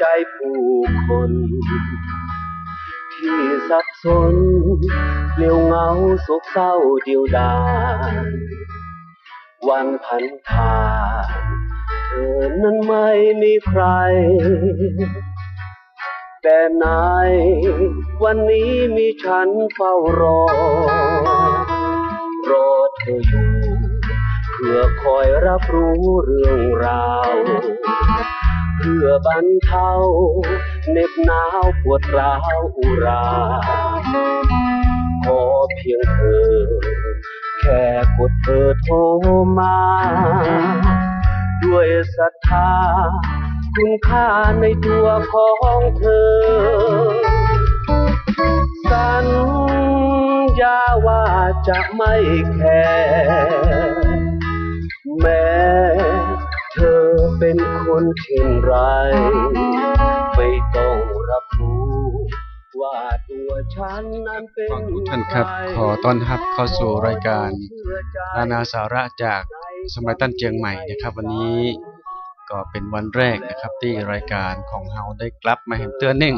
ใจผู้คน ที่สับสนเปลี่ยวเหงาโศกเศร้าเดียวดายวันพันทานเธอนั้นไม่มีใคร แต่ไหนวันนี้มีฉันเฝ้ารอ รอเธออยู่เพื่อคอยรับรู้เรื่องราว พื่อบรรเทาเหน็บหนาวปวดร้าวอุราขอเพียงเธอ แค่กดเธอโทรมา ด้วยศรัทธาคุณค่าในตัวของเธอ สัญญาว่าจะไม่แคร์แม้เธอ เป็นคนเช่นไร ไม่ต้องรับรู้ว่าตัวฉันนั้นเป็นฟังทุกท่านครับ ขอต้อนรับเข้าสู่รายการนานาสาระจากสมัยตั้นเจียงใหม่นะครับวันนี้ก็เป็นวันแรกนะครับที่รายการของเราได้กลับมาเห็นเตือนหนึ่ง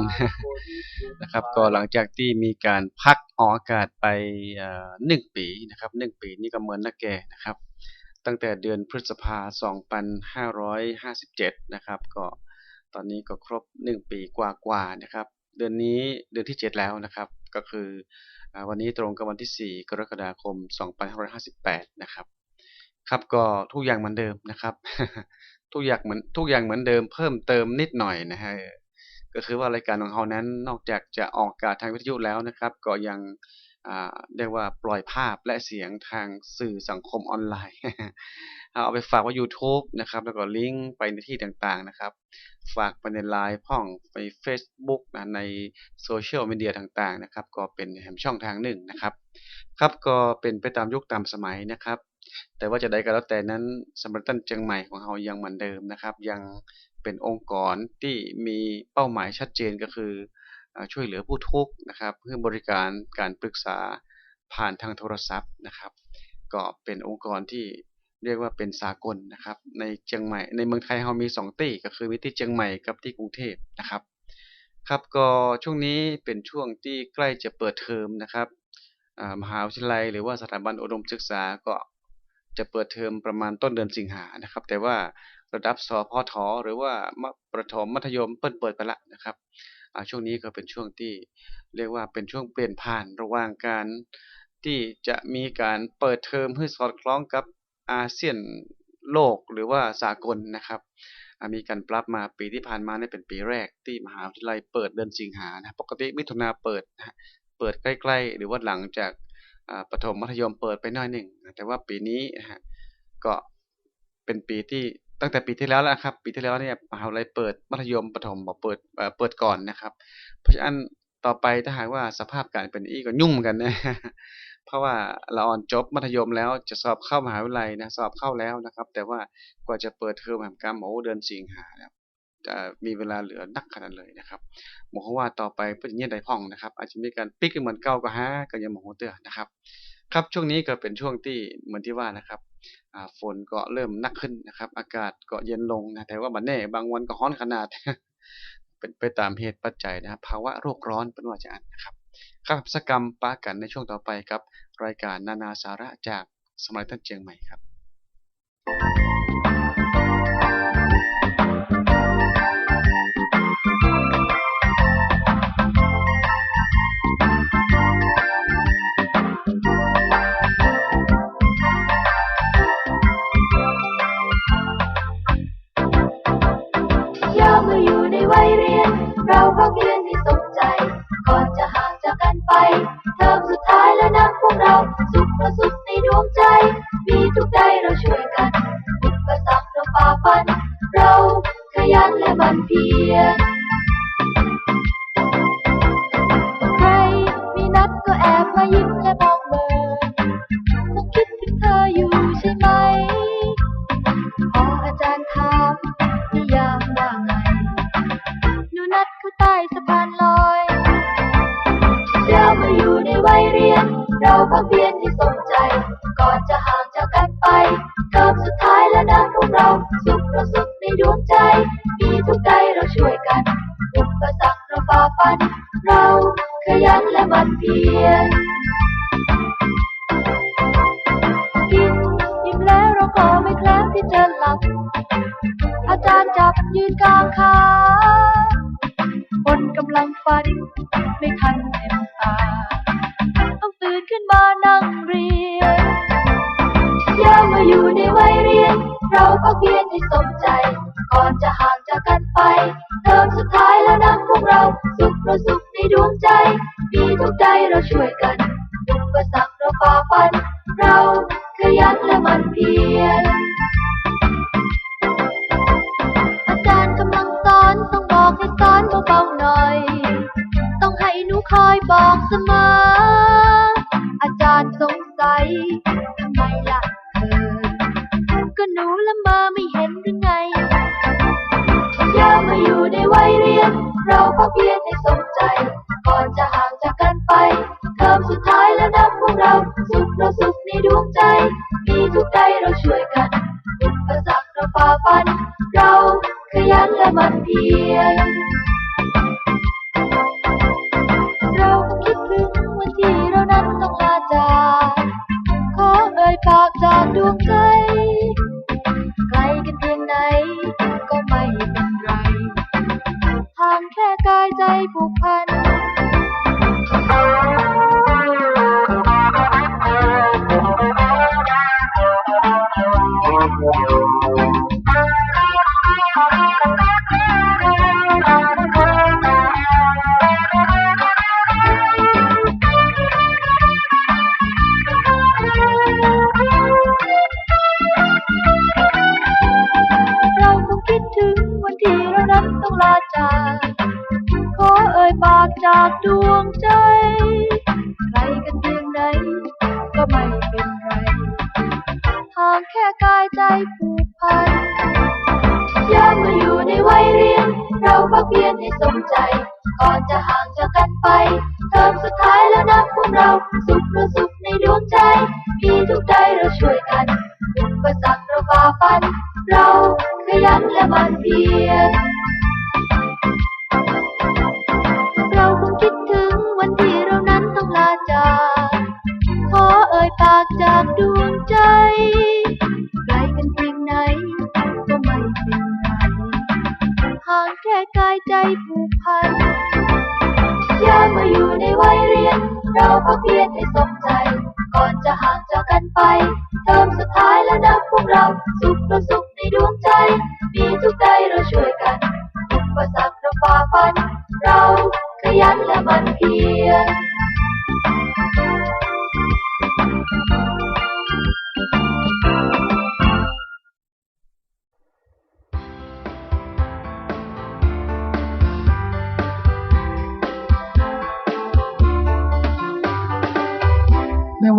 นะครับ ก็หลังจากที่มีการพักออกอากาศไปเอ่อหนึ่งปีนะครับหนึ่งปีนี่ก็เหมือนนักแก่นะครับ ตั้งแต่เดือนพฤษภา 2557 นะครับ ก็ตอนนี้ก็ครบ 1 ปีกว่าๆนะครับ เดือนนี้เดือนที่ 7 แล้วนะครับ ก็คือวันนี้ตรงกับวันที่ 4 กรกฎาคม 2558 นะครับ ครับก็ทุกอย่างเหมือนเดิมนะครับ ทุกอย่างเหมือนทุกอย่างเหมือนเดิมเพิ่มเติมนิดหน่อยนะฮะก็คือว่ารายการของเรานั้นนอกจากจะออกอากาศทางวิทยุแล้วนะครับ ก็ยัง เรียกว่าปล่อยภาพและเสียงทางสื่อสังคมออนไลน์ เอาไปฝากไว้ YouTube นะครับ แล้วก็ลิงก์ไปในที่ต่างๆนะครับ ฝากไปในไลน์พ่องไป Facebook นะในโซเชียลมีเดียต่างๆนะครับ ก็เป็นแหมช่องทางหนึ่งนะครับ ครับก็เป็นไปตามยุคตามสมัยนะครับ แต่ว่าจะได้ก็แล้วแต่นั้นสำหรับต้นเชียงใหม่ของเรายังเหมือนเดิมนะครับ ยังเป็นองค์กรที่มีเป้าหมายชัดเจนก็คือ ช่วยเหลือผู้ทุกข์นะครับเพื่อบริการการปรึกษาผ่านทางโทรศัพท์นะครับก็เป็นองค์กรที่เรียกว่าเป็นสากลนะครับ ในเชียงใหม่ในเมืองไทยเรามีสองที่ก็คือมีที่เชียงใหม่กับที่กรุงเทพนะครับ ครับก็ช่วงนี้เป็นช่วงที่ใกล้จะเปิดเทอมนะครับมหาวิทยาลัยหรือว่าสถาบันอุดมศึกษาก็จะเปิดเทอมประมาณต้นเดือนสิงหานะครับ แต่ว่า ระดับสพทหรือว่ามัธประถมมัธยมเปิดเปิดไปละนะครับช่วงนี้ก็เป็นช่วงที่เรียกว่าเป็นช่วงเปลี่ยนผ่านระหว่างการที่จะมีการเปิดเทอมให้สอดคล้องกับอาเซียนโลกหรือว่าสากลนะครับ มีการปรับมาปีที่ผ่านมาเนี่ยเป็นปีแรกที่มหาวิทยาลัยเปิดเดือนสิงหานะปกติมิถุนาเปิดนะเปิดใกล้ ๆ หรือว่าหลังจากประถมมัธยมเปิดไปน้อยหนึ่งแต่ว่าปีนี้นะฮะก็เป็นปีที่ ตั้งแต่ปีที่แล้วแล้วครับปีที่แล้วเนี่ยมหาวิทยาลัยเปิดมัธยมประถมบอกเปิดเปิดก่อนนะครับ เพราะฉะนั้นต่อไปถ้าหากว่าสภาพการเป็นอีก็ยุ่งเหมือนกันนะเพราะว่าเราออนจบมัธยมแล้วจะสอบเข้ามหาวิทยาลัยนะสอบเข้าแล้วนะครับ แต่ว่ากว่าจะเปิดเทอมแหมกรรมโอ้เดือนสิงหาแล้วจะมีเวลาเหลือนักขนาดเลยนะครับหมอว่าต่อไปเป็นอย่างนี้ได้พ่องนะครับ อาจจะมีการปิกเหมือนเก่าก็ฮะก็ยังหมอเตือนนะครับ ครับช่วงนี้ก็เป็นช่วงที่เหมือนที่ว่านะครับ ฝนก็เริ่มหนักขึ้นนะครับ อากาศก็เย็นลงนะแต่ว่าบัดแน่บางวันก็ร้อนขนาด เป็นไปตามเหตุปัจจัยนะครับภาวะโรคร้อนเป็นว่าจะอันนะครับข้าพสกรรมปากันในช่วงต่อไปครับ รายการนานาสาระจากสมัยท่านเจียงใหม่ครับ ฝ่าฟัน เราขยันและมันเพียรกินอิ่มแล้วเราก็ไม่แคล้วที่จะหลับ อาจารย์จับยืนกลางขาคนกำลังฝัน ไม่ทันเต็มตา ต้องตื่นขึ้นมานั่งเรียนย่ามาอยู่ในวัยเรียน เราพักเพียนให้สมใจ ก่อนจะห่างจากกันไป เทอมสุดท้ายแล้วนะ เราสุขเราสุขในดวงใจ มีทุกใจเราช่วยกันอุปสรรคเราฝ่าฟัน เราขยันและมันเพียรอาจารย์กำลังสอนต้องบอกให้สอนเบาๆหน่อย ต้องให้หนูคอยบอกเสมอ ดวงใจ มีทุกใดเราช่วยกันอุปสรรคเราฝ่าฟัน เราขยันและมันเพียร เรา สุขเราสุขในดวงใจ มีทุกใจเราช่วยกันอุปสรรคเราฝ่าฟัน เราขยันและมันเพียร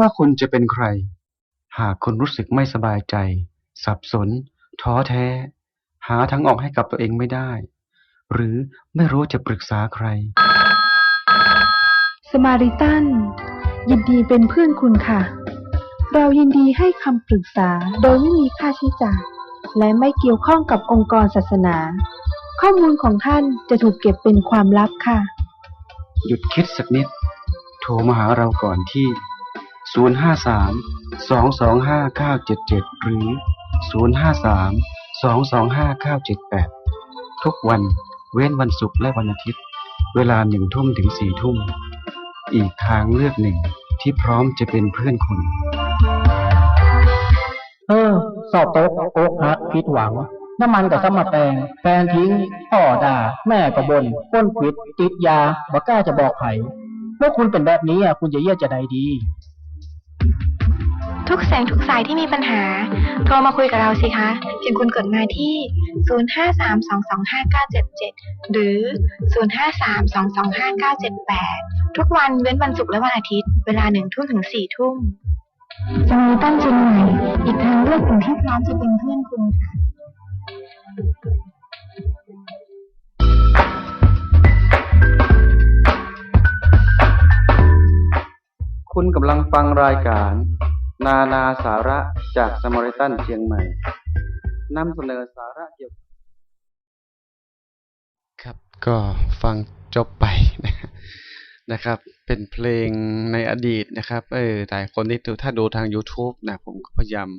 ว่าคุณจะเป็นใคร หากคุณรู้สึกไม่สบายใจ สับสน ท้อแท้ หาทางออกให้กับตัวเองไม่ได้ หรือไม่รู้จะปรึกษาใคร สมาริตันยินดีเป็นเพื่อนคุณค่ะ เรายินดีให้คำปรึกษาโดยไม่มีค่าใช้จ่าย และไม่เกี่ยวข้องกับองค์กรศาสนา ข้อมูลของท่านจะถูกเก็บเป็นความลับค่ะ หยุดคิดสักนิด โทรมาหาเราก่อนที่ 053 225 977 หรือ 053 225 978 ทุกวันเว้นวันศุกร์และวันอาทิตย์ เวลาหนึ่งทุ่มถึงสี่ทุ่ม อีกทางเลือกหนึ่งที่พร้อมจะเป็นเพื่อนคุณ เออ สอบตกอกหักผิดหวัง น้ำมันกับสมาแปงแฟนทิ้ง พ่อด่า แม่ก็บนก้นขิดติดยาบ่กล้าจะบอกไผเมื่อคุณเป็นแบบนี้อะคุณจะเยี่ยจะใดดี ทุกแสงทุกสายที่มีปัญหา โทรมาคุยกับเราสิคะ เพียงคุณกดมาที่ 0532259977 หรือ 0532259978 ทุกวันเว้นวันศุกร์และวันอาทิตย์ เวลาหนึ่งทุ่มถึงสี่ทุ่มจะมีตั้งเชียงใหม่อีกทางเลือกหนึ่งที่พร้อมจะเป็นเพื่อนคุณค่ะคุณกำลังฟังรายการ นานาสาระจากสมอริตันเชียงใหม่นำเสนอสาระเกี่ยวกับก็ฟังจบไปนะนะครับ เป็นเพลงในอดีตนะครับเออแต่คนที่ดูถ้าดูทาง YouTube นะผมก็พยายาม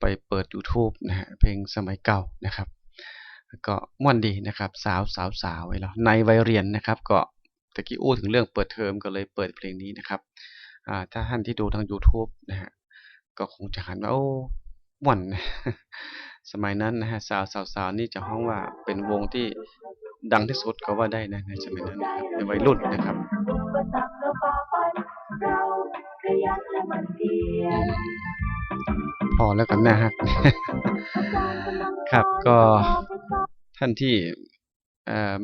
ไปเปิด YouTube นะฮะเพลงสมัยเก่านะครับ ก็ม่วนดีนะครับ สาวสาวสาวไว้แล้วในวัยเรียนนะครับ ก็ตะกี้อู้ถึงเรื่องเปิดเทอมก็เลยเปิดเพลงนี้นะครับอ่าถ้าท่านที่ดูทาง YouTube นะฮะ ก็คงจะหันว่าโอ้ม่วนสมัยนั้นนะฮะสาวสาวสาวนี่จะห้องว่าเป็นวงที่ดังที่สุดก็ว่าได้นะในสมัยนั้นนะครับในวัยรุ่นนะครับพอแล้วกันนะฮะครับก็ท่านที่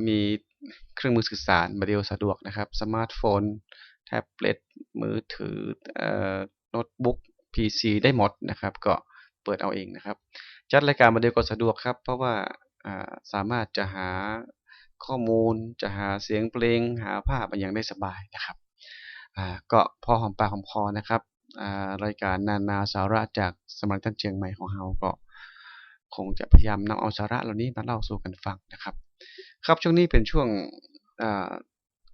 มีเครื่องมือสื่อสารมาเดียวสะดวกนะครับ สมาร์ทโฟน แท็บเล็ตมือถือเอ่อโน้ตบุ๊ก PC ได้หมดนะครับ ก็เปิดเอาเองนะครับ จัดรายการมาเดียวก็สะดวกครับ เพราะว่าสามารถจะหาข้อมูล จะหาเสียงเพลง หาภาพมันยังได้สบายนะครับก็พอหอมปากหอมคอนะครับรายการนานาสาระจากสมัยท่านเชียงใหม่ของเราก็คงจะพยายามนำเอาสาระเหล่านี้มาเล่าสู่กันฟังนะครับ ครับช่วงนี้เป็นช่วง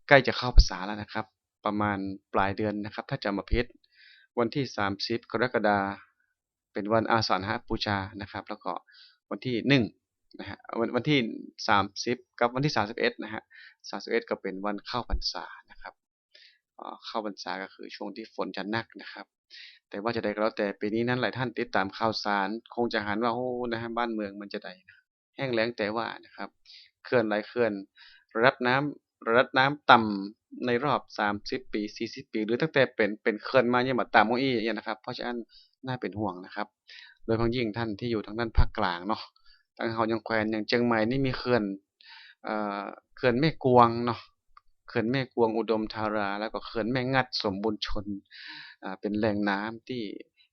ใกล้จะเข้าภาษาแล้วนะครับ ประมาณปลายเดือนนะครับ ถ้าจำมาพิษ วันที่ 30 กรกฎาเป็นวันอาสาฬหบูชานะครับ แล้วก็วันที่1นะฮะวันวันที่ 30 กับวันที่ 31นะฮะ31 ก็เป็นวันเข้าพรรษานะครับเข้าพรรษาก็คือช่วงที่ฝนจะหนักนะครับ แต่ว่าจะได้ก็แล้วแต่ปีนี้นั้นหลายท่านติดตามข่าวสาร คงจะหันว่าโอ้นะฮะบ้านเมืองมันจะได้แห้งแล้งแต่ว่านะครับเขื่อนหลายเขื่อนระดับน้ำ ระดับน้ำต่ำในรอบ 30 ปี 40 ปี หรือตั้งแต่เป็นเป็นเขื่อนมาเนี่ยมาตามโมอี้เนี่ยนะครับ เพราะฉะนั้นน่าเป็นห่วงนะครับ โดยเฉพาะยิ่งท่านที่อยู่ทางด้านภาคกลางเนาะทางเฮายังแควนอย่างเชียงใหม่นี่มีเขื่อนเอ่อเขื่อนแม่กวงเนาะเขื่อนแม่กวงอุดมธารา แล้วก็เขื่อนแม่งัดสมบูรณ์ชนอ่าเป็นแหล่งน้ำที่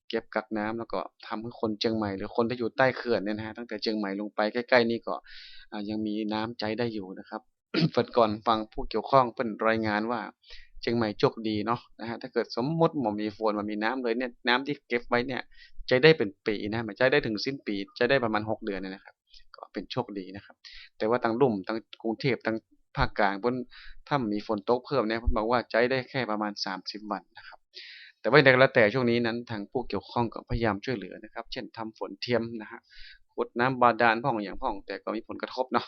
เก็บกักน้ำแล้วก็ทำให้คนเชียงใหม่หรือคนที่อยู่ใต้เขื่อนเนี่ยนะฮะตั้งแต่เชียงใหม่ลงไปใกล้ ๆ นี่ก็อ่ายังมีน้ำใจได้อยู่นะครับ ฝันก่อนฟังผู้เกี่ยวข้องเพิ่นรายงานว่าเชียงใหม่โชคดีเนาะนะฮะถ้าเกิดสมมติมันมีฝนมันมีน้ำเลยเนี่ยน้ำที่เก็บไว้เนี่ยใจได้เป็นปีนะมันใจได้ถึงสิ้นปีใจได้ประมาณหกเดือนเนี่ยนะครับ ก็เป็นโชคดีนะครับ แต่ว่าทางลุ่มทางกรุงเทพทางภาคกลางเพิ่นถ้ามีฝนตกเพิ่มเนี่ยเพิ่นบอกว่าใจได้แค่ประมาณ 30 วันนะครับ แต่ว่าในกระแต่ช่วงนี้นั้นทางผู้เกี่ยวข้องก็พยายามช่วยเหลือนะครับ เช่นทำฝนเทียมนะฮะ ขุดน้ำบาดาลพ่องอย่างพ่อง แต่ก็มีผลกระทบเนาะ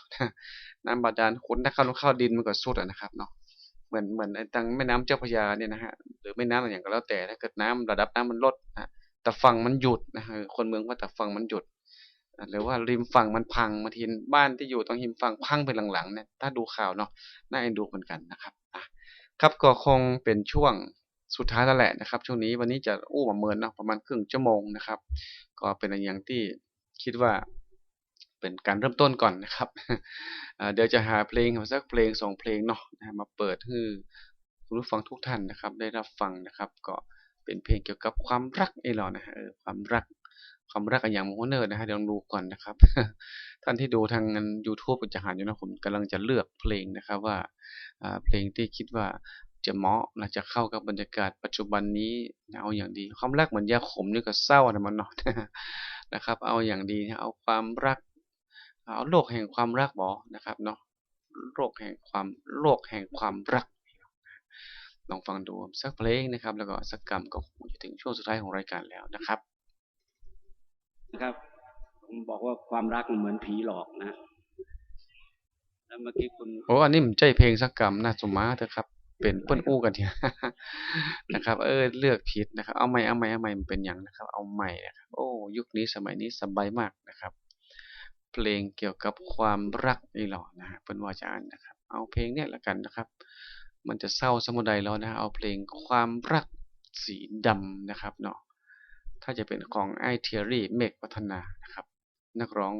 น้ำบาดาลขุดถ้าเข้าลงเข้าดินมันก็สุดนะครับเนาะเหมือนเหมือนไอ้ทางแม่น้ำเจ้าพระยาเนี่ยนะฮะหรือแม่น้ำอะไรอย่างก็แล้วแต่ถ้าเกิดน้ำระดับน้ำมันลดนะแต่ฝั่งมันหยุดนะฮะคนเมืองว่าแต่ฝั่งมันหยุดหรือว่าริมฝั่งมันพังบางทีบ้านที่อยู่ตรงริมฝั่งพังไปหลังๆเนี่ยถ้าดูข่าวเนาะน่าเอ็นดูเหมือนกันนะครับอะครับก็คงเป็นช่วงสุดท้ายแล้วแหละนะครับ ช่วงนี้วันนี้จะอู้มาเมินเนาะประมาณครึ่งชั่วโมงนะครับ ก็เป็นอย่างที่ คิดว่า เป็นการเริ่มต้นก่อนนะครับ เดี๋ยวจะหาเพลงมาสักเพลงสองเพลงเนาะนะมาเปิดให้คุณผู้ฟังทุกท่านนะครับ ได้รับฟังนะครับ ก็เป็นเพลงเกี่ยวกับความรักไอ้หรอนะฮะความรักความรักกันอย่างโมโหเนอร์นะฮะเดี๋ยวลองดูก่อนนะครับ ท่านที่ดูทาง YouTube ก็จะหาอยู่นะผมกำลังจะเลือกเพลงนะครับว่าเพลงที่คิดว่าจะเหมาะและจะเข้ากับบรรยากาศปัจจุบันนี้เอาอย่างดี ความรักเหมือนยาขมนี่ก็เศร้านะมันเนาะ นะครับ เอาอย่างดีนะเอาความรัก เอาโลกแห่งความรักบอนะครับเนาะโลกแห่งความโลกแห่งความรัก ลองฟังดูสักเพลงนะครับ แล้วก็สักกรรมก็คงจะถึงช่วงสุดท้ายของรายการแล้วนะครับนะครับผมบอกว่าความรักมันเหมือนผีหลอกนะแล้วเมื่อกี้คุณโอ้อันนี้มันใจเพลงสักกรรมน่าสมมาเถอะครับ เป็นเปิ้นอู้กันเนี่ยนะครับ เออเลือกผิดนะครับ เอาใหม่เอาใหม่เอาใหม่มันเป็นอย่างนะครับ เอาใหม่นะครับโอ้ยุคนี้สมัยนี้สบายมากนะครับ เพลงเกี่ยวกับความรักนี่หรอนะฮะเปิ้นว่าจะอ่านนะครับ เอาเพลงเนี่ยละกันนะครับ มันจะเศร้าสมุใดแล้วนะฮะเอาเพลงความรักสีดำนะครับเนาะถ้าจะเป็นของไอเทียรี่เมกวัฒนานะครับ นักร้อง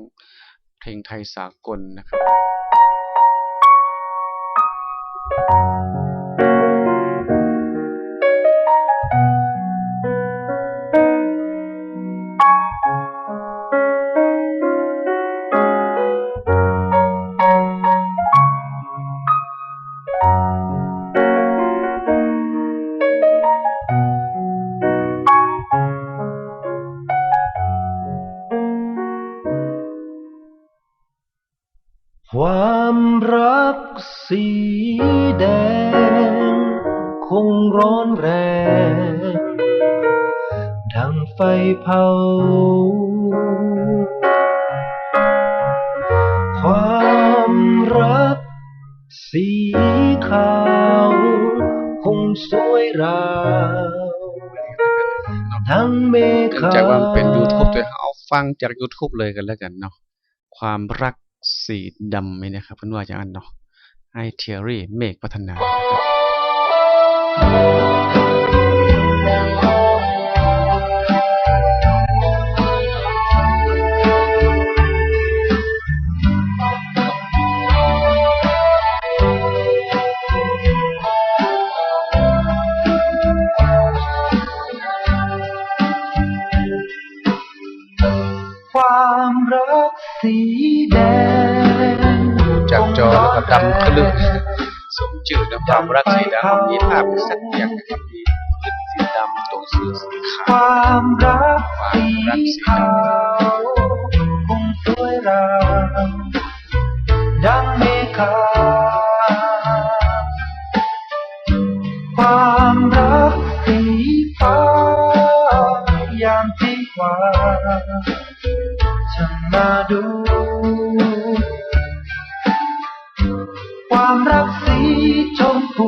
เพลงไทยสากลนะครับ ความรักสีแดง คงร้อนแรง ดังไฟเผา ความรักสีขาว คงสวยราวทั้งเมเนื่องฆาจากว่ามันเป็น YouTube ด้วยเอาฟังจาก YouTube เลยกันแล้วกันเนาะความรัก สีดำไหมนะครับเพื่อนว่าอย่างนั้นเนาะให้เทียรี่เมฆพัฒนานะครับ ดำคลึกสมจืดนะความรักสีดำมีภาพสักอย่างนะครับมีพื้นสีดำตรงเสื้อสีขาวความรักความสีรักสีขาวคงสวยราวดังเมฆาความรักสีฟ้ายามที่กว่าฉันมาดู ความรักสีชมพู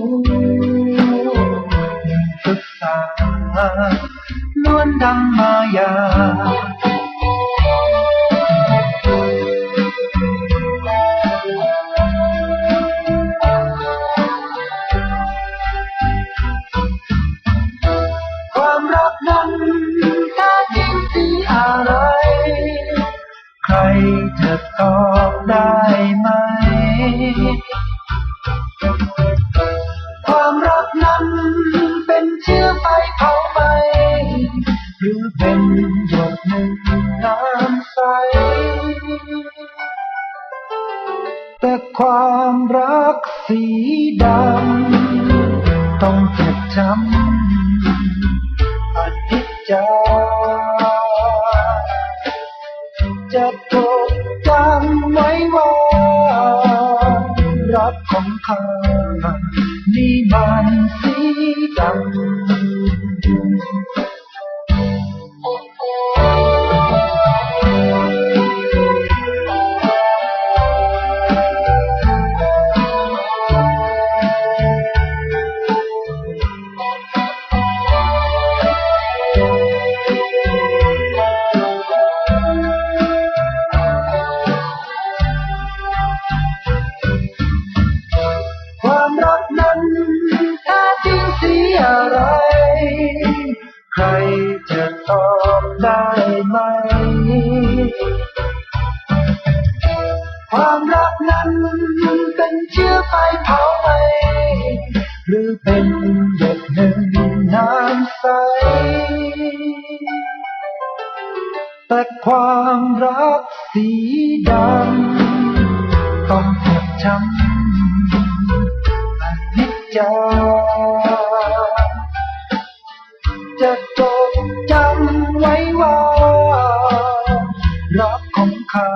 ศึกษาล้วนดังมายา ความรักสีดำต้องเจ็บช้ำอนิจจาจะจดจำไว้ว่ารักของข้า ความรักนั้นแท้จริงสีอะไร ใครจะตอบได้ไหม ความรักนั้นเป็นเชื้อไฟเผาไหมหรือเป็นหยดหนึ่งน้ำใสแต่ความรักสีดำต้องเจ็บช้ำ จจาจะจดจำไว้ว่ารักของข้า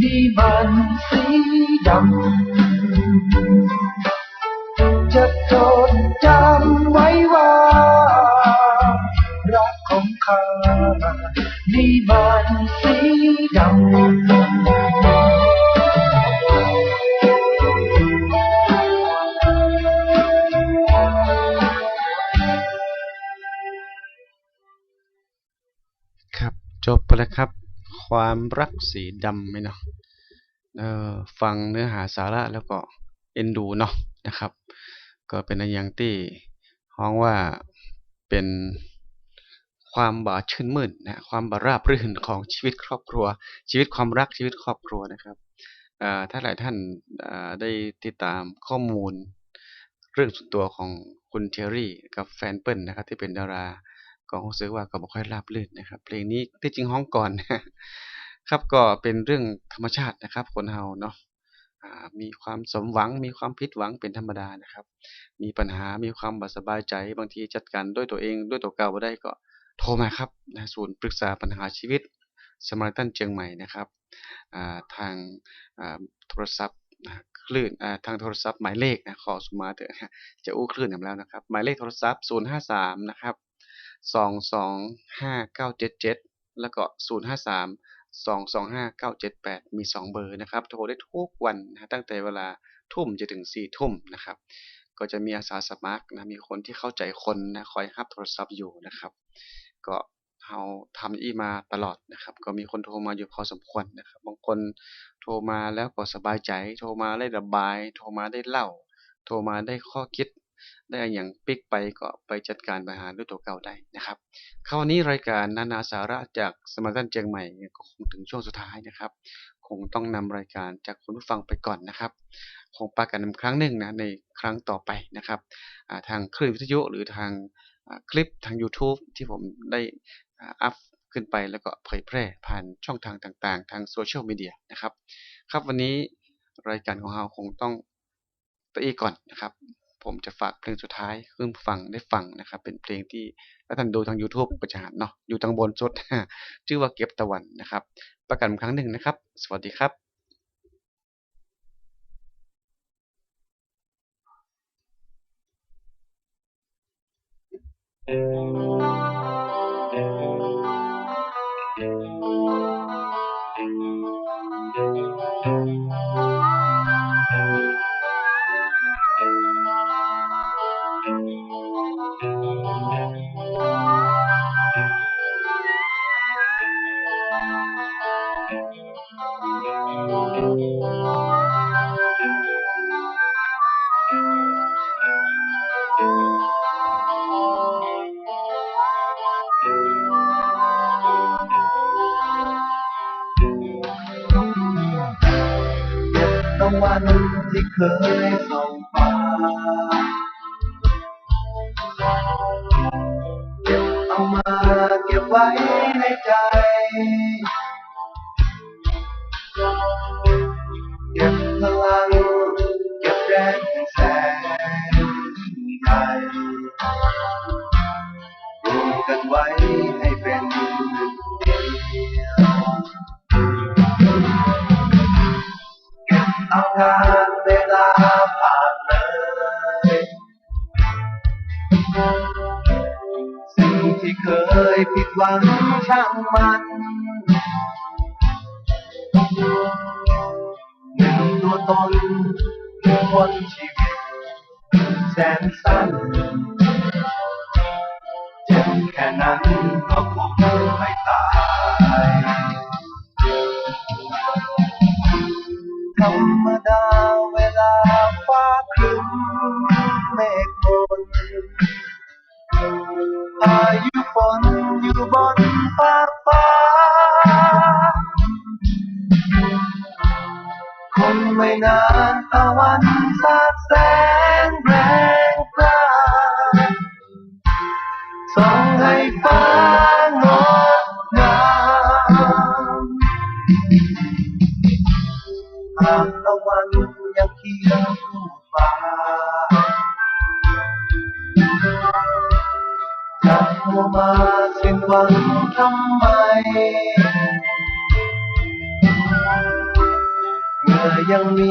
นี่มันสีดำจะจด จบไปแล้วครับ ความรักสีดำไหมเนาะเออฟังเนื้อหาสาระแล้วก็เอ็นดูเนาะนะครับ ก็เป็นอย่างที่ฮ้องว่าเป็นความบ่าชื่นมื่นนะความบ่าราบรื่นของชีวิตครอบครัว ชีวิตความรักชีวิตครอบครัวนะครับถ้าหลายท่านได้ติดตามข้อมูล เรื่องส่วนตัวของคุณเทอรี่กับแฟนเปิ้ลนะครับที่เป็นดารา ก็รู้สึกว่าก็บ่ค่อยราบรื่นนะครับ เพลงนี้ที่จริงฮ้องก่อนครับก็เป็นเรื่องธรรมชาตินะครับ คนเฮาเนาะมีความสมหวัง มีความผิดหวังเป็นธรรมดานะครับ มีปัญหามีความบสบายใจ บางทีจัดการด้วยตัวเองด้วยตัวเก่าได้ก็โทรมาครับนะศูนย์ปรึกษาปัญหาชีวิตสมาร์ตันเชียงใหม่นะครับทางโทรศัพท์คลื่นทางโทรศัพท์หมายเลขนะขอสุมาเถอะจะอู้คลื่นกันแล้วนะครับ หมายเลขโทรศัพท์ 053 นะครับ 225 977แล้วก็053 225 978มี2เบอร์นะครับโทรได้ทุกวันนะตั้งแต่เวลาทุ่มจนถึง4ทุ่มนะครับ ก็จะมีอาสาสมัครนะมีคนที่เข้าใจคนนะคอยรับโทรศัพท์อยู่นะครับ ก็เราทำอีมาตลอดนะครับ ก็มีคนโทรมาอยู่พอสมควรนะครับ บางคนโทรมาแล้วก็สบายใจ โทรมาได้ระบาย โทรมาได้เล่า โทรมาได้ข้อคิด ได้อย่างปิกไปก็ไปจัดการปัญหาด้วยตัวเก่าได้นะครับคราวนี้รายการนานาสาระจากสมาร์ตันเชียงใหม่ก็คงถึงช่วงสุดท้ายนะครับ คงต้องนำรายการจากคุณผู้ฟังไปก่อนนะครับ คงปากันครั้งหนึ่งนะในครั้งต่อไปนะครับทางคลื่นวิทยุหรือทางคลิปทาง YouTube ที่ผมได้อัพขึ้นไปแล้วก็เผยแพร่ผ่านช่องทางต่างๆ ทางโซเชียลมีเดียนะครับ ครับวันนี้รายการของเราคงต้องตีก่อนนะครับ ผมจะฝากเพลงสุดท้ายขึ้นฟังได้ฟังนะครับ เป็นเพลงที่ถ้าท่านดูทาง YouTube ก็จะห็นเนาะอยู่ทางบนสุด ชื่อว่าเก็บตะวันนะครับ ประกันครั้งหนึ่งนะครับ สวัสดีครับต วันที่เคยส่องฟ้าเก็บเอามาเก็บไว้ ที่เคยผิดหวังช่างมัน หนึ่งตัวตนหนึ่งคนชีวิต แสนสั้นเจ็บแค่นั้นก็คงไม่ ไม่นานตะวันสาดแสงแรงกล้าส่องให้ฟ้างดงามหากตะวันยังเคียงคู่ฟ้าจะมัวมาสิ้นหวังทำ ยังมี